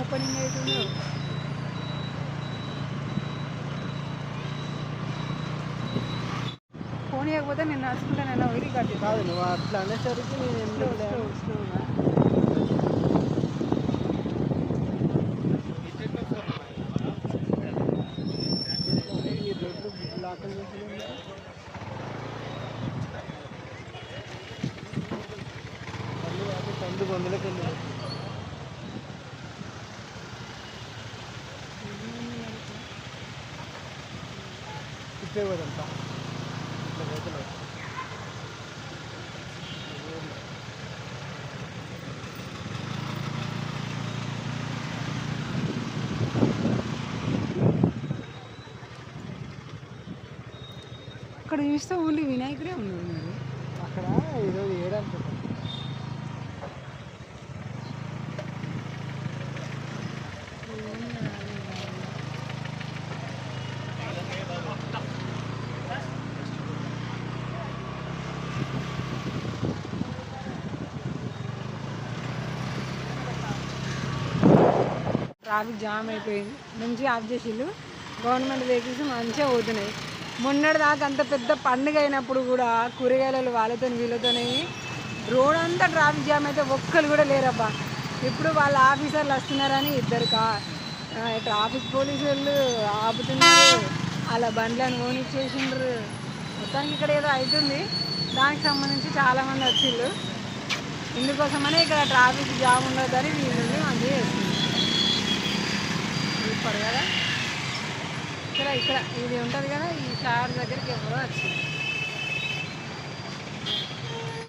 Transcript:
Opening అవుతుందో phone ఇవ్వకపోతే నేను నడుచుకుంటాను వదిలి కట్టి కాదు నువ్వు అట్లా అనేసరికి నేను స్లో ఎందుకు స్లో స్లోగా ఈ రోడ్లు బ్లాక్లు చేసి మళ్ళీ అటు సందు గొంతులకు వెళ్ళి ఇప్పే పోదంతా ఇట్లా అక్కడ చూస్తే ఓన్లీ వినాయకుడే ఉన్నాడు అక్కడ ఈరోజు ఏడనుకుంటా ట్రాఫిక్ జామ్ అయిపోయింది. మంచిగా ఆఫ్ చేసిళ్ళు. గవర్నమెంట్ వెహికల్స్ మంచిగా పోతున్నాయి. మొన్నటి దాకా అంత పెద్ద పండుగ అయినప్పుడు కూడా కూరగాయలు వాళ్ళతో వీళ్ళతోనే రోడ్ అంతా ట్రాఫిక్ జామ్ అయితే ఒక్కరు కూడా లేరబ్బా. ఇప్పుడు వాళ్ళ ఆఫీసర్లు వస్తున్నారని ఇద్దరు కా ట్రాఫిక్ పోలీసు వాళ్ళు ఆపుతున్నారు. అలా బండ్లను ఓనిచ్చేసిండ్రు మొత్తానికి ఇక్కడ ఏదో అవుతుంది దానికి సంబంధించి చాలామంది వచ్చిళ్ళు. ఇందుకోసమనే ఇక్కడ ట్రాఫిక్ జామ్ ఉండదని వీళ్ళు మంచిగా చేస్తుంది ఇప్పుడు కదా ఇక్కడ ఇక్కడ. ఇది ఉంటుంది కదా ఈ కార్ దగ్గరికి ఎవరో వచ్చింది